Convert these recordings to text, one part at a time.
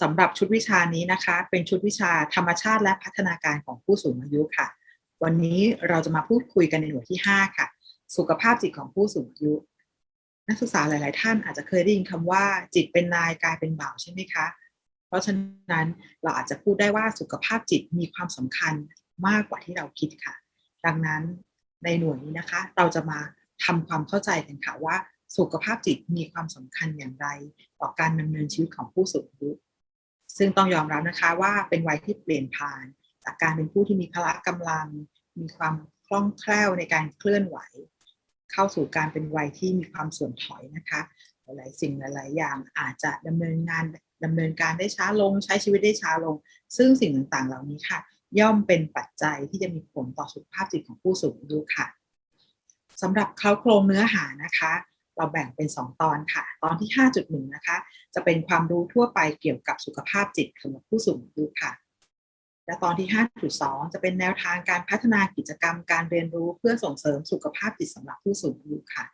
สำหรับชุดวิชานี้นะคะ เป็นชุดวิชาธรรมชาติและพัฒนาการของผู้สูงอายุค่ะ วันนี้เราจะมาพูดคุยกันในหน่วยที่ 5 ค่ะ สุขภาพจิตของผู้สูงอายุ นักศึกษาหลาย ๆ ท่านอาจจะเคยได้ยินคำว่าจิตเป็นนายกายเป็นบ่าวใช่ไหมคะ เพราะฉะนั้นเราอาจจะพูดได้ว่าสุขภาพจิตมีความสำคัญมากกว่าที่เราคิดค่ะ ดังนั้นในหน่วยนี้นะคะ เราจะมาทำความเข้าใจกันค่ะว่า สุขภาพจิตมีความสำคัญอย่างไร ต่อการดำเนินชีวิตของผู้สูงอายุ ซึ่งต้องยอมรับนะคะว่าเป็นวัยที่เปลี่ยนผ่าน จากการเป็นผู้ที่มีพละกำลัง มีความคล่องแคล่วในการเคลื่อนไหว เข้าสู่การเป็นวัยที่มีความเสื่อมถอยนะคะหลายสิ่งหลายๆอย่างอาจจะดำเนินงานดำเนินการได้ช้าลง ใช้ชีวิตได้ช้าลง ซึ่งสิ่งต่างๆ เหล่านี้ค่ะ ย่อมเป็นปัจจัยที่จะมีผลต่อสุขภาพจิตของผู้สูงอายุค่ะสำหรับเคล้าโครงเนื้อหานะคะ เราแบ่งเป็น 2 ตอนค่ะ ตอนที่ 5.1 นะคะ จะเป็นความรู้ทั่วไปเกี่ยวกับสุขภาพจิตสำหรับผู้สูงอายุค่ะ และตอนที่ 5.2 จะเป็นแนวทางการพัฒนากิจกรรมการเรียนรู้เพื่อส่งเสริมสุขภาพจิตสำหรับผู้สูงอายุค่ะ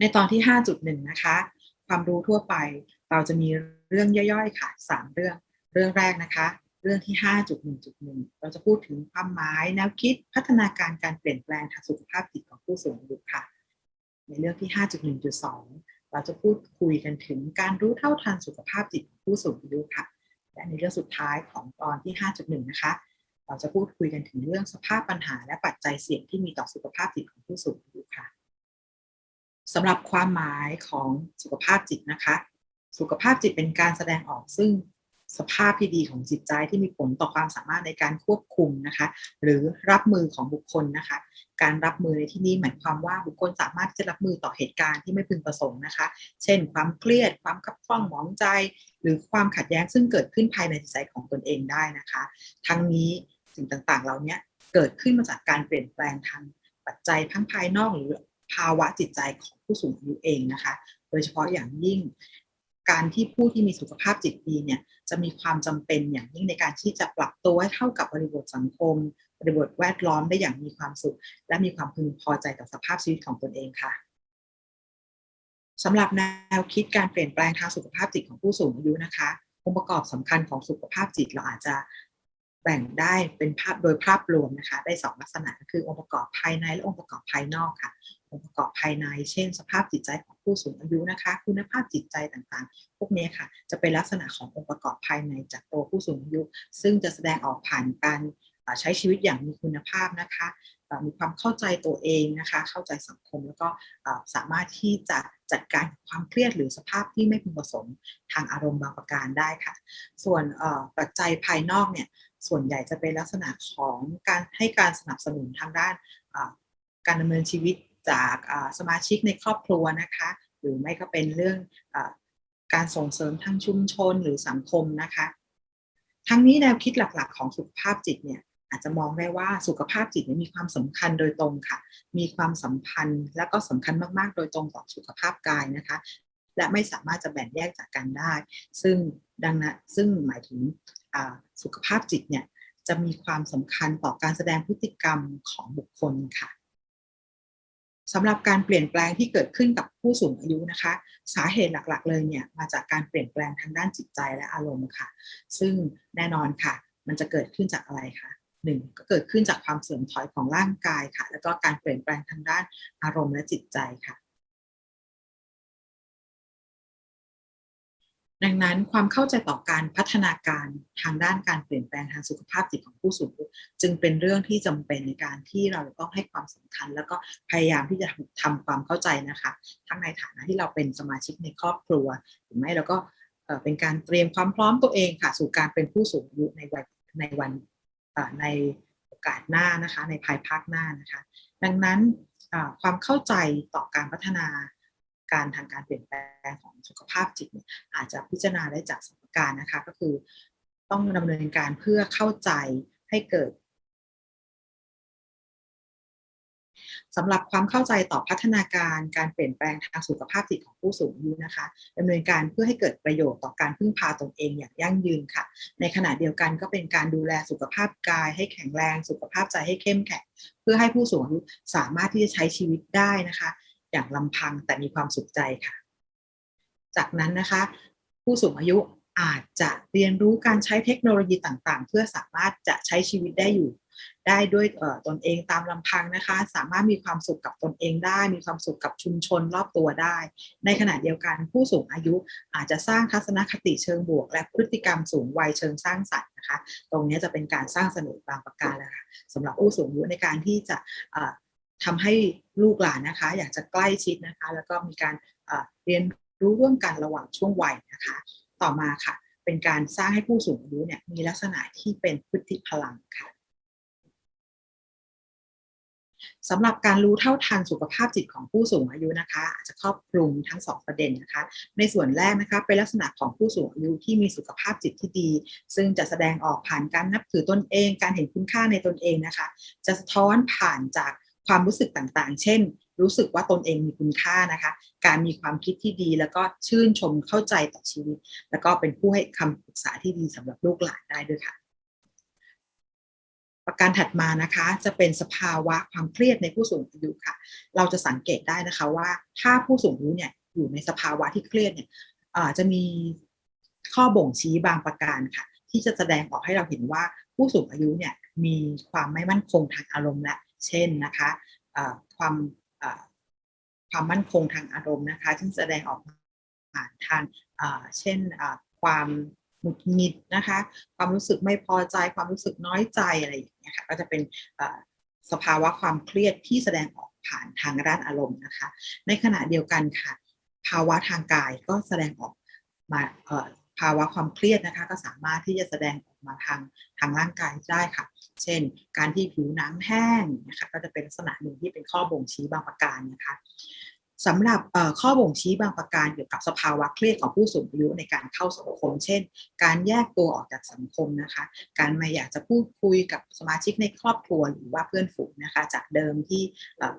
ในตอนที่ 5.1 นะคะ ความรู้ทั่วไปเราจะมีเรื่องย่อยๆ ค่ะ 3 เรื่อง เรื่องแรกนะคะ เรื่องที่ 5.1.1 เราจะพูดถึงความหมายแนวคิดพัฒนาการการเปลี่ยนแปลงทางสุขภาพจิตของผู้สูงอายุค่ะ ในเรื่องที่ 5.1.2 เราจะพูดคุยกันถึงการรู้เท่าทันสุขภาพจิตของผู้สูงอายุค่ะ และในเรื่องสุดท้ายของตอนที่ 5.1 นะคะ เราจะพูดคุยกันถึงเรื่องสภาพปัญหาและปัจจัยเสี่ยงที่มีต่อสุขภาพจิตของผู้สูงอายุค่ะสำหรับความหมายของสุขภาพจิตนะคะ สุขภาพจิตเป็นการแสดงออกซึ่ง สภาพที่ดีของจิตใจที่มีผลต่อความสามารถในการควบคุมนะคะ หรือรับมือของบุคคลนะคะ การรับมือในที่นี้หมายความว่าบุคคลสามารถจะรับมือต่อเหตุการณ์ที่ไม่พึงประสงค์นะคะ เช่น ความเครียด ความขับข้องหมองใจ หรือความขัดแย้งซึ่งเกิดขึ้นภายในจิตใจของตนเองได้นะคะ ทั้งนี้สิ่งต่างๆ เหล่านี้เกิดขึ้นมาจากการเปลี่ยนแปลงทางปัจจัยทั้งภายนอกหรือภาวะจิตใจของผู้สูงอายุเองนะคะ โดยเฉพาะอย่างยิ่ง การที่ผู้ที่มีสุขภาพจิตดีเนี่ย จะมีความจำเป็นอย่างยิ่งในการที่จะปรับตัวให้เข้ากับบริบทสังคม บริบทแวดล้อมได้อย่างมีความสุข และมีความพึงพอใจต่อสภาพชีวิตของตนเองค่ะสำหรับแนวคิดการเปลี่ยนแปลงทางสุขภาพจิตของผู้สูงอายุนะคะองค์ประกอบสำคัญของสุขภาพจิตเราอาจจะแบ่งได้เป็นภาพโดยภาพรวมนะคะ ได้สองลักษณะคือองค์ประกอบภายในและองค์ประกอบภายนอกค่ะ องค์ประกอบภายใน เช่น สภาพจิตใจ ผู้สูงอายุนะคะ คุณภาพจิตใจต่างๆ พวกนี้ค่ะ จะเป็นลักษณะขององค์ประกอบภายในจากตัวผู้สูงอายุ ซึ่งจะแสดงออกผ่านการใช้ชีวิตอย่างมีคุณภาพนะคะมีความเข้าใจตัวเองนะคะ เข้าใจสังคมแล้วก็สามารถที่จะจัดการความเครียดหรือสภาพที่ไม่พึงประสงค์ทางอารมณ์บางประการได้ค่ะ ส่วนปัจจัยภายนอกเนี่ยส่วนใหญ่จะเป็นลักษณะของการให้การสนับสนุนทางด้านการดำเนินชีวิต จากสมาชิกในครอบครัวนะคะ หรือไม่ก็เป็นเรื่องอการส่งเสริมทางชุมชนหรือสังคมนะคะ ทั้งนี้แนวคิดหลักๆ ของสุขภาพจิตเนี่ยอาจจะมองได้ว่าสุขภาพจิตมีความสำคัญโดยตรงค่ะ มีความสัมพันธ์และก็สำคัญมากๆ โดยตรงต่อสุขภาพกายนะคะ และไม่สามารถจะแบ่งแยกจากกันได้ ซึ่งดังนั้นซึ่งหมายถึงสุขภาพจิตเนี่ยจะมีความสำคัญต่อการแสดงพฤติกรรมของบุคคลค่ะ สำหรับการเปลี่ยนแปลงที่เกิดขึ้นกับผู้สูงอายุนะคะ สาเหตุหลักๆ เลยเนี่ยมาจากการเปลี่ยนแปลงทางด้านจิตใจและอารมณ์ค่ะ ซึ่งแน่นอนค่ะ มันจะเกิดขึ้นจากอะไรคะหนึ่งก็เกิดขึ้นจากความเสื่อมถอยของร่างกายค่ะ แล้วก็การเปลี่ยนแปลงทางด้านอารมณ์และจิตใจค่ะ ดังนั้นความเข้าใจต่อการพัฒนาการทางด้านการเปลี่ยนแปลงทางสุขภาพจิตของผู้สูงอายุจึงเป็นเรื่องที่จำเป็นในการที่เราต้องให้ความสำคัญ แล้วก็พยายามที่จะทำความเข้าใจนะคะ ทั้งในฐานะที่เราเป็นสมาชิกในครอบครัวหรือไม่เราก็เป็นการเตรียมความพร้อมตัวเองค่ะ สู่การเป็นผู้สูงอายุในวัยในวันในโอกาสหน้านะคะ ในภายภาคหน้านะคะ ดังนั้นความเข้าใจต่อการพัฒนา การทางการเปลี่ยนแปลงของสุขภาพจิตอาจจะพิจารณาได้จากสมการนะคะ ก็คือต้องดำเนินการเพื่อเข้าใจให้เกิดสำหรับความเข้าใจต่อพัฒนาการการเปลี่ยนแปลงทางสุขภาพจิตของผู้สูงอายุนะคะดำเนินการเพื่อให้เกิดประโยชน์ต่อการพึ่งพาตนเองอย่างยั่งยืนค่ะ ในขณะเดียวกันก็เป็นการดูแลสุขภาพกายให้แข็งแรง สุขภาพใจให้เข้มแข็ง เพื่อให้ผู้สูงอายุสามารถที่จะใช้ชีวิตได้นะคะ อย่างลำพังแต่มีความสุขใจค่ะ จากนั้นนะคะ ผู้สูงอายุอาจจะเรียนรู้การใช้เทคโนโลยีต่างๆ เพื่อสามารถจะใช้ชีวิตได้อยู่ ได้ด้วยตนเองตามลำพังนะคะ สามารถมีความสุขกับตนเองได้ มีความสุขกับชุมชนรอบตัวได้ ในขณะเดียวกันผู้สูงอายุอาจจะสร้างทัศนคติเชิงบวก และพฤติกรรมสูงวัยเชิงสร้างสรรค์นะคะ ตรงนี้จะเป็นการสร้างเสน่ห์บางประการแล้วค่ะสำหรับผู้สูงอายุในการที่จะ ทำให้ลูกหลานนะคะ อยากจะใกล้ชิดนะคะ แล้วก็มีการเรียนรู้ร่วมกันระหว่างช่วงวัยนะคะ ต่อมาค่ะ เป็นการสร้างให้ผู้สูงอายุเนี่ยมีลักษณะที่เป็นพฤติพลังค่ะสำหรับการรู้เท่าทันสุขภาพจิตของผู้สูงอายุนะคะอาจจะครอบคลุมทั้งสองประเด็นนะคะ ในส่วนแรกนะคะเป็นลักษณะของผู้สูงอายุที่มีสุขภาพจิตที่ดี ซึ่งจะแสดงออกผ่านการนับถือตนเอง การเห็นคุณค่าในตนเองนะคะ จะสะท้อนผ่านจาก ความรู้สึกต่างๆ เช่น รู้สึกว่าตนเองมีคุณค่านะคะ การมีความคิดที่ดีแล้วก็ชื่นชมเข้าใจต่อชีวิต แล้วก็เป็นผู้ให้คำปรึกษาที่ดีสำหรับลูกหลานได้ด้วยค่ะ ประการถัดมานะคะจะเป็นสภาวะความเครียดในผู้สูงอายุค่ะ เราจะสังเกตได้นะคะว่าถ้าผู้สูงอายุเนี่ยอยู่ในสภาวะที่เครียดเนี่ยจะมีข้อบ่งชี้บางประการค่ะ ที่จะแสดงออกให้เราเห็นว่าผู้สูงอายุเนี่ยมีความไม่มั่นคงทางอารมณ์และ เช่นนะคะความความมั่นคงทางอารมณ์นะคะซึ่งแสดงออกผ่านทางเช่นความหงุดหงิดนะคะ ความรู้สึกไม่พอใจความรู้สึกน้อยใจอะไรอย่างเงี้ยค่ะก็จะเป็นสภาวะความเครียดที่แสดงออกผ่านทางด้านอารมณ์นะคะ ในขณะเดียวกันค่ะ ภาวะทางกายก็แสดงออกมาภาวะความเครียดนะคะ ก็สามารถที่จะแสดงออกมาทางทางร่างกายได้ค่ะ เช่น การที่ผิวหนังแห้งนะคะก็จะเป็นลักษณะหนึ่งที่เป็นข้อบ่งชี้บางประการนะคะสำหรับข้อบ่งชี้บางประการเกี่ยวกับสภาวะเครียดของผู้สูงอายุในการเข้าสังคม เช่น การแยกตัวออกจากสังคมนะคะ การไม่อยากจะพูดคุยกับสมาชิกในครอบครัวหรือว่าเพื่อนฝูงนะคะ จากเดิมที่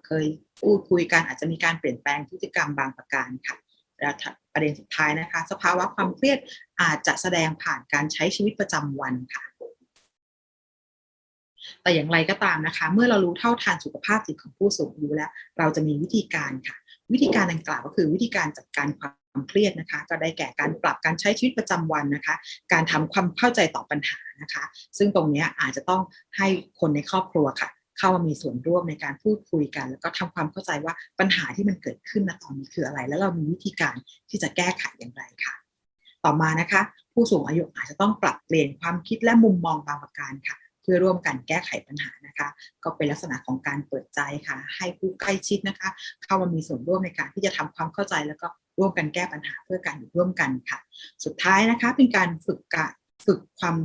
เคยพูดคุยกันอาจจะมีการเปลี่ยนแปลงพฤติกรรมบางประการค่ะและประเด็นสุดท้ายนะคะ สภาวะความเครียดอาจจะแสดงผ่านการใช้ชีวิตประจำวันค่ะ แต่อย่างไรก็ตามนะคะ เมื่อเรารู้เท่าทันสุขภาพจิตของผู้สูงอายุแล้ว เราจะมีวิธีการค่ะ วิธีการดังกล่าวก็คือวิธีการจัดการความเครียดนะคะ ก็ได้แก่การปรับการใช้ชีวิตประจำวันนะคะ การทำความเข้าใจต่อปัญหานะคะ ซึ่งตรงนี้อาจจะต้องให้คนในครอบครัวค่ะเข้ามามีส่วนร่วมในการพูดคุยกัน แล้วก็ทำความเข้าใจว่าปัญหาที่มันเกิดขึ้นณตอนนี้คืออะไร แล้วเรามีวิธีการที่จะแก้ไขอย่างไรค่ะ ต่อมานะคะ ผู้สูงอายุอาจจะต้องปรับเปลี่ยนความคิดและมุมมองบางประการค่ะ เพื่อร่วมกันแก้ไขปัญหานะคะ ก็เป็นลักษณะของการเปิดใจค่ะ ให้ผู้ใกล้ชิดนะคะ เข้ามามีส่วนร่วมในการที่จะทำความเข้าใจแล้วก็ร่วมกันแก้ปัญหาเพื่อการอยู่ร่วมกันค่ะ สุดท้ายนะคะเป็นการฝึกกะฝึกความ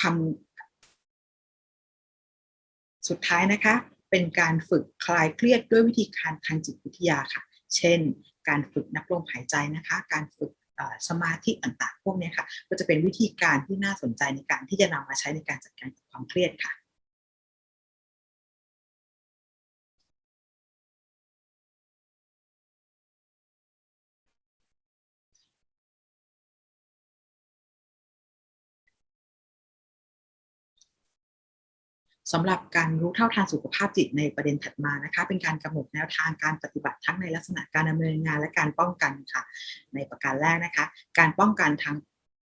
ความ สุดท้ายนะคะ เป็นการฝึกคลายเครียดด้วยวิธีการทางจิตวิทยาค่ะ เช่น การฝึกนับลมหายใจนะคะ การฝึก สมาธิต่างๆ พวกนี้ค่ะ ก็จะเป็นวิธีการที่น่าสนใจในการที่จะนำมาใช้ในการจัดการกับความเครียดค่ะ สำหรับการรู้เท่าทานสุขภาพจิตในประเด็นถัดมานะคะเป็นการกำหนดแนวทางการปฏิบัติทั้งในลักษณะการดำเนินงานและการป้องกันค่ะ ในประการแรกนะคะ การป้องกันทาง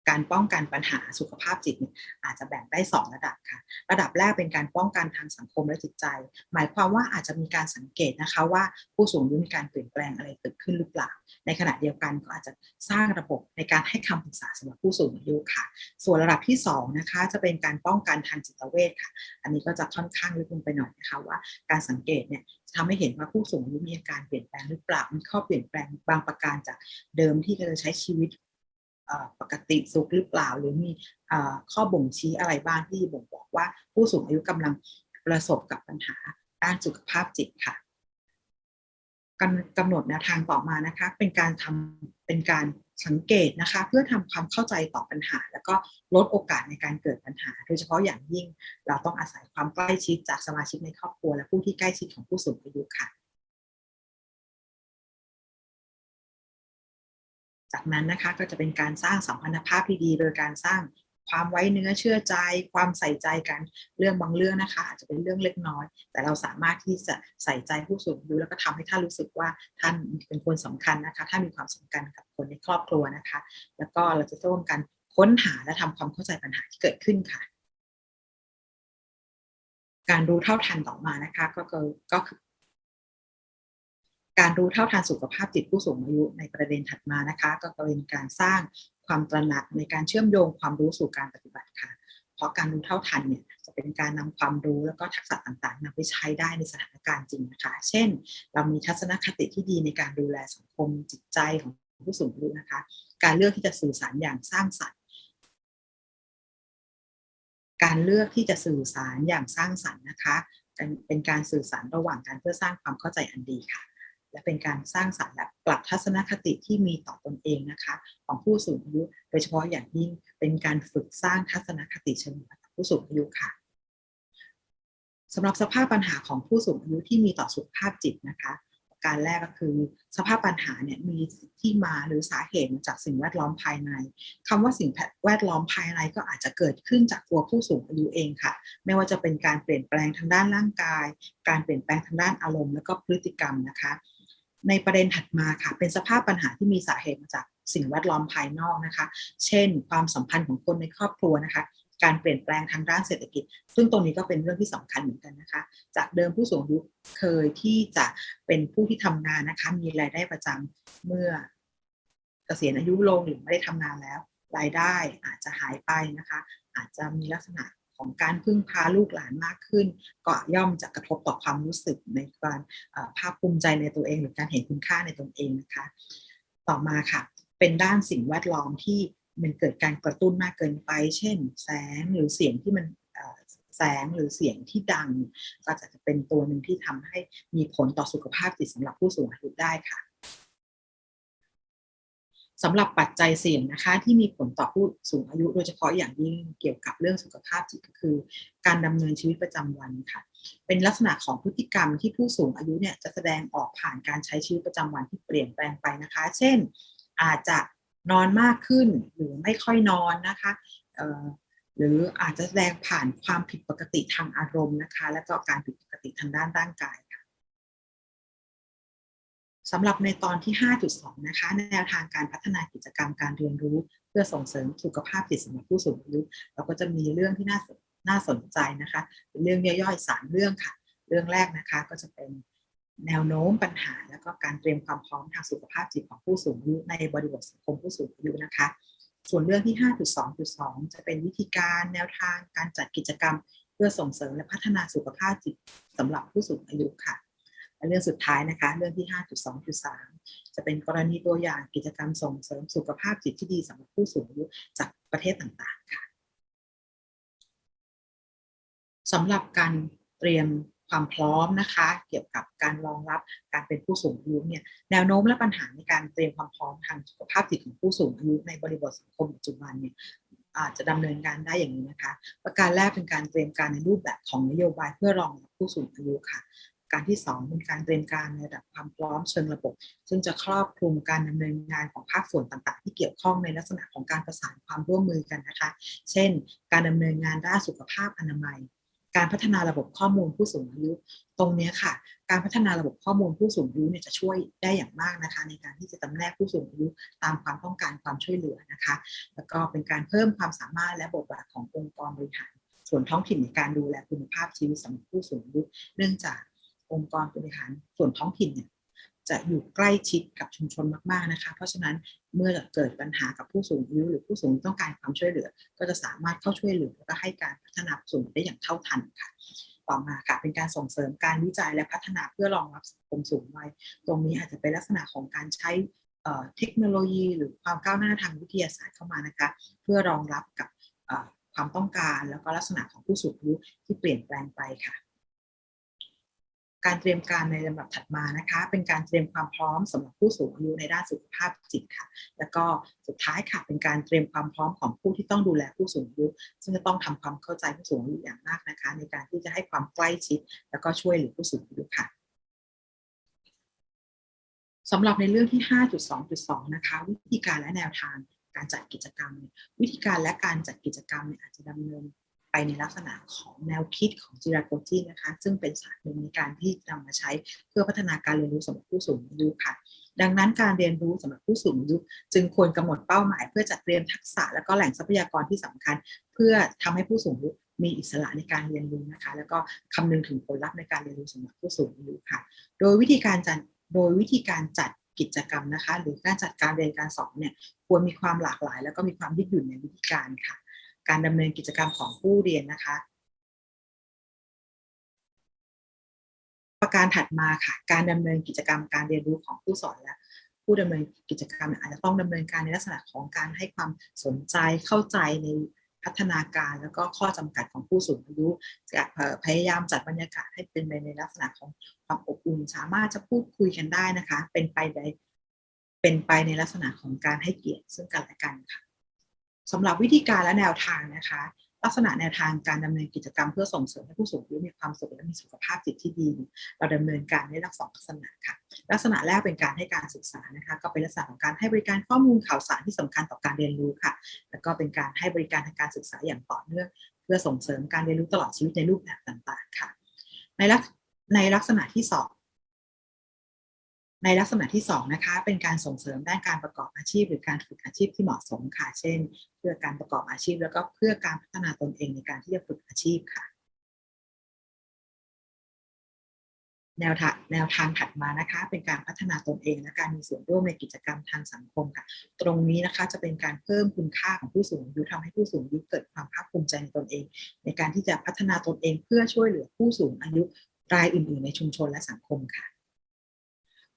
การป้องกันปัญหาสุขภาพจิตเนี่ยอาจจะแบ่งได้ 2 ระดับค่ะ ระดับแรกเป็นการป้องกันทางสังคมและจิตใจ หมายความว่าอาจจะมีการสังเกตนะคะว่าผู้สูงอายุมีการเปลี่ยนแปลงอะไรเกิดขึ้นหรือเปล่า ในขณะเดียวกันก็อาจจะสร้างระบบในการให้คำปรึกษาสำหรับผู้สูงอายุค่ะ ส่วนระดับที่2นะคะจะเป็นการป้องกันทางจิตเวชค่ะ อันนี้ก็จะค่อนข้างลึกลงไปหน่อยนะคะว่าการสังเกตเนี่ยจะทำให้เห็นว่าผู้สูงอายุมีอาการเปลี่ยนแปลงหรือเปล่า มีข้อเปลี่ยนแปลงบางประการจากเดิมที่เคยใช้ชีวิต ปกติสุขหรือเปล่า หรือมีข้อบ่งชี้อะไรบ้างที่บ่งบอกว่าผู้สูงอายุกำลังประสบกับปัญหาด้านสุขภาพจิตค่ะกำหนดแนวทางต่อมานะคะ เป็นการทำเป็นการสังเกตนะคะ เพื่อทำความเข้าใจต่อปัญหา แล้วก็ลดโอกาสในการเกิดปัญหา โดยเฉพาะอย่างยิ่งเราต้องอาศัยความใกล้ชิดจากสมาชิกในครอบครัว และผู้ที่ใกล้ชิดของผู้สูงอายุค่ะ จากนั้นนะคะก็จะเป็นการสร้างสัมพันธภาพที่ดี โดยการสร้างความไว้เนื้อเชื่อใจ ความใส่ใจกันเรื่องบางเรื่องนะคะ อาจจะเป็นเรื่องเล็กน้อย แต่เราสามารถที่จะใส่ใจผู้สูงอายุแล้วก็ทำให้ท่านรู้สึกว่าท่านเป็นคนสำคัญนะคะท่านมีความสำคัญกับคนในครอบครัวนะคะ แล้วก็เราจะร่วมกันค้นหาและทำความเข้าใจปัญหาที่เกิดขึ้นค่ะ การรู้เท่าทันต่อมานะคะ ก็คือก็คือ การรู้เท่าทันสุขภาพจิตผู้สูงอายุในประเด็นถัดมานะคะ ก็เป็นการสร้างความตระหนักในการเชื่อมโยงความรู้สู่การปฏิบัติค่ะ เพราะการรู้เท่าทันเนี่ยจะเป็นการนำความรู้แล้วก็ทักษะต่างๆนำไปใช้ได้ในสถานการณ์จริงนะคะ เช่น เรามีทัศนคติที่ดีในการดูแลสังคมจิตใจของผู้สูงอายุนะคะ การเลือกที่จะสื่อสารอย่างสร้างสรรค์ การเลือกที่จะสื่อสารอย่างสร้างสรรค์นะคะ เป็นการสื่อสารระหว่างกันเพื่อสร้างความเข้าใจอันดีค่ะ และเป็นการสร้างสรรค์และปรับทัศนคติที่มีต่อตนเองนะคะ ของผู้สูงอายุ โดยเฉพาะอย่างยิ่งเป็นการฝึกสร้างทัศนคติเชิงบวกกับผู้สูงอายุค่ะสำหรับสภาพปัญหาของผู้สูงอายุที่มีต่อสุขภาพจิตนะคะการแรกก็คือสภาพปัญหาเนี่ยมีที่มาหรือสาเหตุมาจากสิ่งแวดล้อมภายในคำว่าสิ่งแวดล้อมภายในก็อาจจะเกิดขึ้นจากตัวผู้สูงอายุเองค่ะ ไม่ว่าจะเป็นการเปลี่ยนแปลงทางด้านร่างกาย การเปลี่ยนแปลงทางด้านอารมณ์ และก็พฤติกรรมนะคะ ในประเด็นถัดมาค่ะ เป็นสภาพปัญหาที่มีสาเหตุมาจากสิ่งแวดล้อมภายนอกนะคะ เช่น ความสัมพันธ์ของคนในครอบครัวนะคะ การเปลี่ยนแปลงทางด้านเศรษฐกิจ ซึ่งตรงนี้ก็เป็นเรื่องที่สำคัญเหมือนกันนะคะ จากเดิมผู้สูงอายุเคยที่จะเป็นผู้ที่ทำงานนะคะ มีรายได้ประจำเมื่อเกษียณอายุลงหรือไม่ได้ทำงานแล้ว รายได้อาจจะหายไปนะคะ อาจจะมีลักษณะ ของการพึ่งพาลูกหลานมากขึ้น ก็ย่อมจะกระทบต่อความรู้สึกในการภาคภูมิใจในตัวเอง หรือการเห็นคุณค่าในตนเองนะคะ ต่อมาค่ะ เป็นด้านสิ่งแวดล้อมที่มันเกิดการกระตุ้นมากเกินไป เช่น แสงหรือเสียงที่มันแสงหรือเสียงที่ดัง ก็จะเป็นตัวหนึ่งที่ทำให้มีผลต่อสุขภาพจิตสำหรับผู้สูงอายุได้ค่ะ สำหรับปัจจัยเสี่ยงนะคะ ที่มีผลต่อผู้สูงอายุโดยเฉพาะอย่างยิ่งเกี่ยวกับเรื่องสุขภาพจิตก็คือ การดำเนินชีวิตประจำวันค่ะ เป็นลักษณะของพฤติกรรมที่ผู้สูงอายุเนี่ยจะแสดงออกผ่านการใช้ชีวิตประจำวันที่เปลี่ยนแปลงไปนะคะ เช่น อาจจะนอนมากขึ้นหรือไม่ค่อยนอนนะคะหรืออาจจะแสดงผ่านความผิดปกติทางอารมณ์นะคะ และก็การผิดปกติทางด้านร่างกาย สำหรับในตอนที่ 5.2 นะคะ แนวทางการพัฒนากิจกรรมการเรียนรู้ เพื่อส่งเสริมสุขภาพจิตสำหรับผู้สูงอายุเราก็จะมีเรื่องที่น่าน่าสนใจนะคะเป็นเรื่องย่อยๆสามเรื่องค่ะ เรื่องแรกนะคะก็จะเป็นแนวโน้มปัญหา และก็การเตรียมความพร้อมทางสุขภาพจิตของผู้สูงอายุในบริบทสังคมผู้สูงอายุนะคะ ส่วนเรื่องที่ 5.2.2 จะเป็นวิธีการแนวทางการจัดกิจกรรม เพื่อส่งเสริมและพัฒนาสุขภาพจิตสำหรับผู้สูงอายุค่ะ และเรื่องสุดท้ายนะคะ เรื่องที่ 5.2.3 จะเป็นกรณีตัวอย่างกิจกรรมส่งเสริมสุขภาพจิตที่ดีสำหรับผู้สูงอายุจากประเทศต่างๆค่ะสำหรับการเตรียมความพร้อมนะคะ เกี่ยวกับการรองรับการเป็นผู้สูงอายุเนี่ยแนวโน้มและปัญหาในการเตรียมความพร้อมทางสุขภาพจิตของผู้สูงอายุในบริบทสังคมปัจจุบันเนี่ยอาจจะดำเนินการได้อย่างนี้นะคะ ประการแรกเป็นการเตรียมการในรูปแบบของนโยบายเพื่อรองรับผู้สูงอายุค่ะ การที่ 2 เป็นการเตรียมการในระดับความพร้อมเชิงระบบ ซึ่งจะครอบคลุมการดำเนินงานของภาคส่วนต่างๆ ที่เกี่ยวข้องในลักษณะของการประสานความร่วมมือกันนะคะ เช่น การดำเนินงานด้านสุขภาพอนามัย การพัฒนาระบบข้อมูลผู้สูงอายุ ตรงนี้ค่ะ การพัฒนาระบบข้อมูลผู้สูงอายุเนี่ยจะช่วยได้อย่างมากนะคะ ในการที่จะจำแนกผู้สูงอายุตามความต้องการความช่วยเหลือนะคะ แล้วก็เป็นการเพิ่มความสามารถและบทบาทขององค์กรบริหารส่วนท้องถิ่นในการดูแลคุณภาพชีวิตสำหรับผู้สูงอายุ เนื่องจาก องค์กรบริหารส่วนท้องถิ่นเนี่ยจะอยู่ใกล้ชิดกับชุมชนมากๆนะคะ เพราะฉะนั้นเมื่อเกิดปัญหากับผู้สูงอายุหรือผู้สูงต้องการความช่วยเหลือ ก็จะสามารถเข้าช่วยเหลือและให้การพัฒนาสูงได้อย่างเท่าทันค่ะ ต่อมาค่ะเป็นการส่งเสริมการวิจัยและพัฒนาเพื่อรองรับสังคมสูงวัยตรงนี้อาจจะเป็นลักษณะของการใช้เทคโนโลยี หรือความก้าวหน้าทางวิทยาศาสตร์เข้ามานะคะ เพื่อรองรับกับความต้องการแล้วก็ลักษณะของผู้สูงอายุที่เปลี่ยนแปลงไปค่ะ การเตรียมการในลำดับถัดมานะคะ เป็นการเตรียมความพร้อมสำหรับผู้สูงอายุในด้านสุขภาพจิตค่ะ แล้วก็สุดท้ายค่ะ เป็นการเตรียมความพร้อมของผู้ที่ต้องดูแลผู้สูงอายุ ซึ่งจะต้องทำความเข้าใจผู้สูงอายุอย่างมากนะคะ ในการที่จะให้ความใกล้ชิด แล้วก็ช่วยเหลือผู้สูงอายุค่ะสำหรับในเรื่องที่ 5.2.2 นะคะ วิธีการและแนวทางการจัดกิจกรรม วิธีการและการจัดกิจกรรมเนี่ยอาจจะดำเนิน ในลักษณะของแนวคิดของจิราโกจินะคะ ซึ่งเป็นศาสตร์หนึ่งในการที่นำมาใช้เพื่อพัฒนาการเรียนรู้สำหรับผู้สูงอายุค่ะ ดังนั้นการเรียนรู้สำหรับผู้สูงอายุจึงควรกำหนดเป้าหมาย เพื่อจัดเตรียมทักษะและก็แหล่งทรัพยากรที่สำคัญ เพื่อทำให้ผู้สูงอายุมีอิสระในการเรียนรู้นะคะ แล้วก็คำนึงถึงผลลัพธ์ในการเรียนรู้สำหรับผู้สูงอายุค่ะ โดยวิธีการจัดโดยวิธีการจัดกิจกรรมนะคะ หรือการจัดการเรียนการสอนเนี่ยควรมีความหลากหลาย แล้วก็มีความยืดหยุ่นในวิธีการค่ะ การดำเนินกิจกรรมของผู้เรียนนะคะ ประการถัดมาค่ะ การดำเนินกิจกรรมการเรียนรู้ของผู้สอนและผู้ดำเนินกิจกรรมอาจจะต้องดำเนินการในลักษณะของการให้ความสนใจเข้าใจในพัฒนาการแล้วก็ข้อจำกัดของผู้สูงอายุจะพยายามจัดบรรยากาศให้เป็นไปในลักษณะของความอบอุ่นสามารถจะพูดคุยกันได้นะคะ เป็นไปในเป็นไปในลักษณะของการให้เกียรติซึ่งกันและกันค่ะ สำหรับวิธีการและแนวทางนะคะ ลักษณะแนวทางการดำเนินกิจกรรมเพื่อส่งเสริมให้ผู้สูงอายุมีความสุขและมีสุขภาพจิตที่ดี เราดำเนินการในลักษณะลักษณะค่ะ ลักษณะแรกเป็นการให้การศึกษานะคะ ก็เป็นลักษณะของการให้บริการข้อมูลข่าวสารที่สำคัญต่อการเรียนรู้ค่ะ แล้วก็เป็นการให้บริการทางการศึกษาอย่างต่อเนื่องเพื่อส่งเสริมการเรียนรู้ตลอดชีวิตในรูปแบบต่าง ๆ ค่ะ ในลักในลักษณะที่สอง ในลักษณะที่สองนะคะเป็นการส่งเสริมด้านการประกอบอาชีพ หรือการฝึกอาชีพที่เหมาะสมค่ะ เช่น เพื่อการประกอบอาชีพ แล้วก็เพื่อการพัฒนาตนเองในการที่จะฝึกอาชีพค่ะ แนวทางแนวทางถัดมานะคะ เป็นการพัฒนาตนเองและการมีส่วนร่วมในกิจกรรมทางสังคมค่ะ ตรงนี้นะคะจะเป็นการเพิ่มคุณค่าของผู้สูงอายุทำให้ผู้สูงอายุเกิดความภาคภูมิใจในตนเอง ในการที่จะพัฒนาตนเองเพื่อช่วยเหลือผู้สูงอายุรายอื่น ๆ ในชุมชนและสังคมค่ะ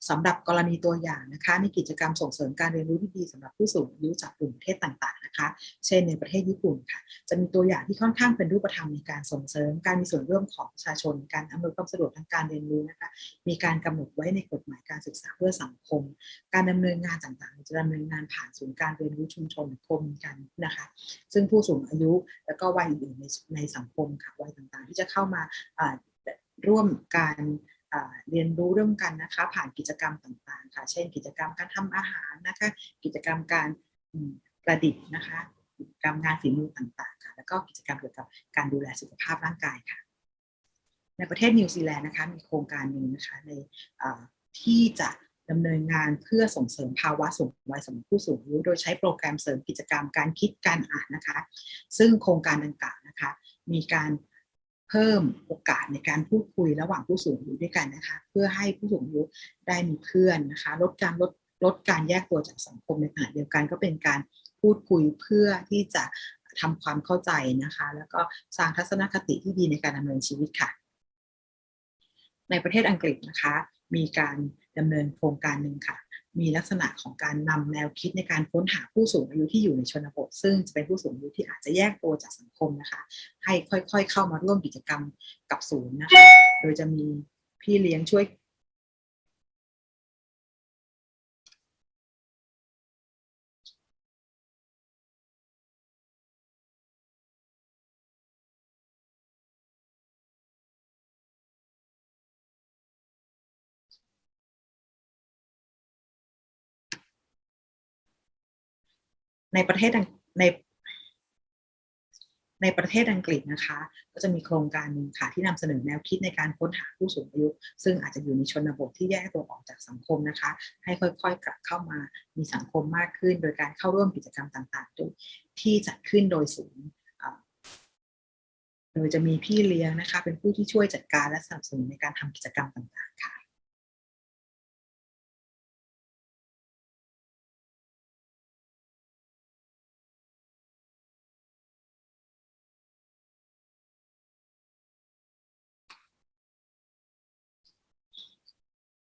สำหรับกรณีตัวอย่างนะคะในกิจกรรมส่งเสริมการเรียนรู้ที่ดีสำหรับผู้สูงอายุจากกลุ่มประเทศต่างๆนะคะ เช่นในประเทศญี่ปุ่นค่ะจะมีตัวอย่างที่ค่อนข้างเป็นรูปธรรมในการส่งเสริมการมีส่วนร่วมของประชาชน การอำนวยความสะดวกทางการเรียนรู้นะคะมีการกำหนดไว้ในกฎหมายการศึกษาเพื่อสังคม การดำเนินงานต่างๆ จะดำเนินงานผ่านศูนย์การเรียนรู้ชุมชนคมกันนะคะ ซึ่งผู้สูงอายุแล้วก็วัยอื่นๆในในสังคมค่ะวัยต่างๆ ที่จะเข้ามาร่วมการ เรียนรู้ร่วมกันนะคะ ผ่านกิจกรรมต่างๆ ค่ะ เช่น กิจกรรมการทำอาหารนะคะ กิจกรรมการประดิษฐ์นะคะ กิจกรรมงานฝีมือต่างๆ ค่ะ แล้วก็กิจกรรมเกี่ยวกับการดูแลสุขภาพร่างกายค่ะ ในประเทศนิวซีแลนด์นะคะ มีโครงการหนึ่งนะคะในที่จะดำเนินงานเพื่อส่งเสริมภาวะสูงวัยสำหรับผู้สูงอายุโดยใช้โปรแกรมเสริมกิจกรรมการคิดการอ่านนะคะ ซึ่งโครงการดังกล่าวนะคะ มีการ เพิ่มโอกาสในการพูดคุยระหว่างผู้สูงอายุด้วยกันนะคะ เพื่อให้ผู้สูงอายุได้มีเพื่อนนะคะลดการลดลดการแยกตัวจากสังคมในขณะเดียวกันก็เป็นการพูดคุยเพื่อที่จะทำความเข้าใจนะคะ แล้วก็สร้างทัศนคติที่ดีในการดำเนินชีวิตค่ะ ในประเทศอังกฤษนะคะ มีการดำเนินโครงการหนึ่งค่ะ มีลักษณะของการนำแนวคิดในการค้นหาผู้สูงอายุที่อยู่ในชนบท ซึ่งจะเป็นผู้สูงอายุที่อาจจะแยกตัวจากสังคมนะคะ ให้ค่อยๆ เข้ามาร่วมกิจกรรมกับศูนย์นะคะ โดยจะมีพี่เลี้ยงช่วย ในประเทศในในประเทศอังกฤษนะคะ ก็จะมีโครงการหนึ่งค่ะที่นำเสนอแนวคิดในการค้นหาผู้สูงอายุ ซึ่งอาจจะอยู่ในชนบทที่แยกตัวออกจากสังคมนะคะ ให้ค่อยๆ กลับเข้ามามีสังคมมากขึ้น โดยการเข้าร่วมกิจกรรมต่างๆที่จัดขึ้นโดยศูนย์โดยจะมีพี่เลี้ยงนะคะ เป็นผู้ที่ช่วยจัดการและสนับสนุนในการทำกิจกรรมต่างๆค่ะ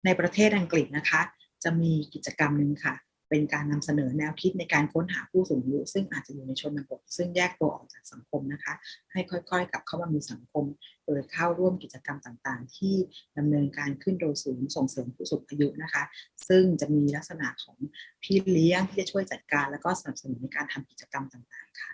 ในประเทศอังกฤษนะคะ จะมีกิจกรรมหนึ่งค่ะ เป็นการนำเสนอแนวคิดในการค้นหาผู้สูงอายุ ซึ่งอาจจะอยู่ในชนบทซึ่งแยกตัวออกจากสังคมนะคะ ให้ค่อยๆกลับเข้ามามีสังคม โดยเข้าร่วมกิจกรรมต่างๆ ที่ดำเนินการขึ้นโดยศูนย์ส่งเสริมผู้สูงอายุนะคะ ซึ่งจะมีลักษณะของพี่เลี้ยงที่จะช่วยจัดการ แล้วก็สนับสนุนในการทำกิจกรรมต่างๆค่ะ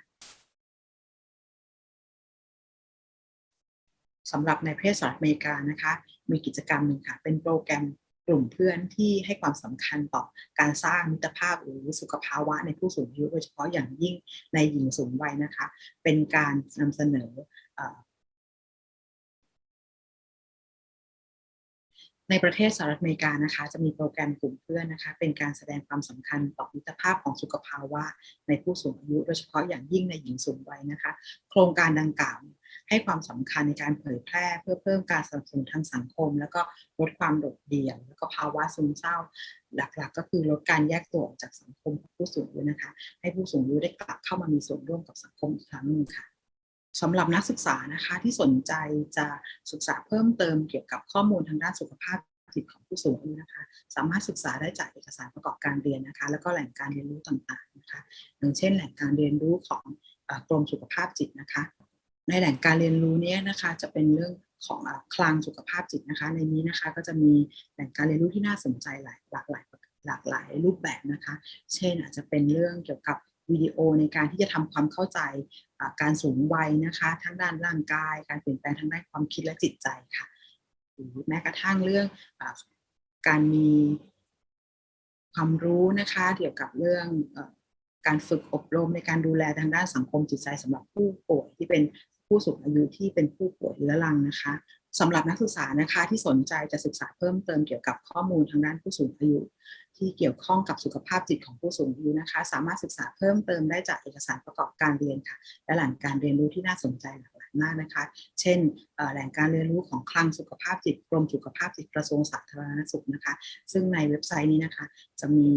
สำหรับในประเทศสหรัฐอเมริกานะคะ มีกิจกรรมหนึ่งค่ะ เป็นโปรแกรม กลุ่มเพื่อนที่ให้ความสำคัญต่อการสร้างมิตรภาพหรือสุขภาวะในผู้สูงอายุโดยเฉพาะอย่างยิ่งในหญิงสูงวัยนะคะ เป็นการนำเสนอในประเทศสหรัฐอเมริกานะคะจะมีโปรแกรมกลุ่มเพื่อนนะคะ เป็นการแสดงความสำคัญต่อมิตรภาพของสุขภาวะในผู้สูงอายุ โดยเฉพาะอย่างยิ่งในหญิงสูงวัยนะคะ โครงการดังกล่าว ให้ความสำคัญในการเผยแพร่เพื่อเพิ่มการสนับสนุนทางสังคม แล้วก็ลดความโดดเดี่ยว แล้วก็ภาวะซึมเศร้า หลักๆ ก็คือลดการแยกตัวออกจากสังคมผู้สูงอายุนะคะ ให้ผู้สูงอายุได้กลับเข้ามามีส่วนร่วมกับสังคมอีกครั้งหนึ่งค่ะสำหรับนักศึกษานะคะที่สนใจจะศึกษาเพิ่มเติมเกี่ยวกับข้อมูลทางด้านสุขภาพจิตของผู้สูงอายุนะคะ สามารถศึกษาได้จากเอกสารประกอบการเรียนนะคะ แล้วก็แหล่งการเรียนรู้ต่างๆนะคะอย่างเช่นแหล่งการเรียนรู้ของกรมสุขภาพจิตนะคะ ในแหล่งการเรียนรู้นี้นะคะจะเป็นเรื่องของอคลังสุขภาพจิตนะคะ ในนี้นะคะก็จะมีแหล่งการเรียนรู้ที่น่าสนใจหลายหลากหลายหลากหลายรูปแบบนะคะ เช่นอาจจะเป็นเรื่องเกี่ยวกับวิดีโอในการที่จะทำความเข้าใจการสูงวัยนะคะทั้งด้านร่างกาย การเปลี่ยนแปลงทางด้านความคิดและจิตใจค่ะหรือแม้กระทั่งเรื่องอาการมีความรู้นะคะเกี่ยวกับเรื่องอการฝึกอบรมในการดูแลทางด้านสังคมจิตใจสำหรับผู้ป่วยที่เป็น ผู้สูงอายุที่เป็นผู้ป่วยเรื้อรังนะคะสำหรับนักศึกษานะคะที่สนใจจะศึกษาเพิ่มเติมเกี่ยวกับข้อมูลทางด้านผู้สูงอายุ ที่เกี่ยวข้องกับสุขภาพจิตของผู้สูงอายุนะคะ สามารถศึกษาเพิ่มเติมได้จากเอกสารประกอบการเรียนค่ะ และแหล่งการเรียนรู้ที่น่าสนใจหลากหลายมากนะคะ เช่นแหล่งการเรียนรู้ของคลังสุขภาพจิตกรมสุขภาพจิตกระทรวงสาธารณสุขนะคะ ซึ่งในเว็บไซต์นี้นะคะ จะมี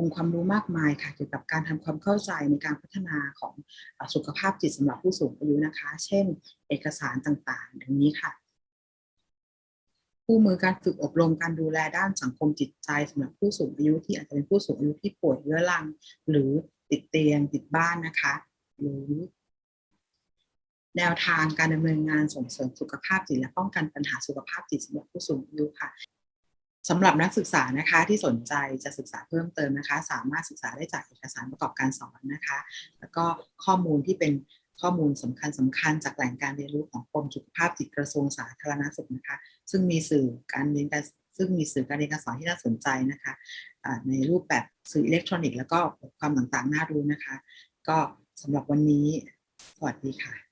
องค์ความรู้มากมายค่ะเกี่ยวกับการทำความเข้าใจในการพัฒนาของสุขภาพจิตสำหรับผู้สูงอายุนะคะ เช่น เอกสารต่างๆดังนี้ค่ะคู่มือการฝึกอบรมการดูแลด้านสังคมจิตใจสำหรับผู้สูงอายุที่อาจจะเป็นผู้สูงอายุที่ป่วยเรื้อรัง หรือติดเตียงติดบ้านนะคะ หรือ แนวทางการดำเนินงานส่งเสริมสุขภาพจิตและป้องกันปัญหาสุขภาพจิตสำหรับผู้สูงอายุค่ะ สำหรับนักศึกษานะคะที่สนใจจะศึกษาเพิ่มเติมนะคะ สามารถศึกษาได้จากเอกสารประกอบการสอนนะคะ แล้วก็ข้อมูลที่เป็นข้อมูลสำคัญสำคัญจากแหล่งการเรียนรู้ของกรมสุขภาพจิตกระทรวงสาธารณสุขนะคะ ซึ่งมีสื่อการเรียนการซึ่งมีสื่อการเรียนการสอนที่น่าสนใจนะคะในรูปแบบสื่ออิเล็กทรอนิกส์แล้วก็บทความต่างๆน่ารู้นะคะ ก็สำหรับวันนี้สวัสดีค่ะ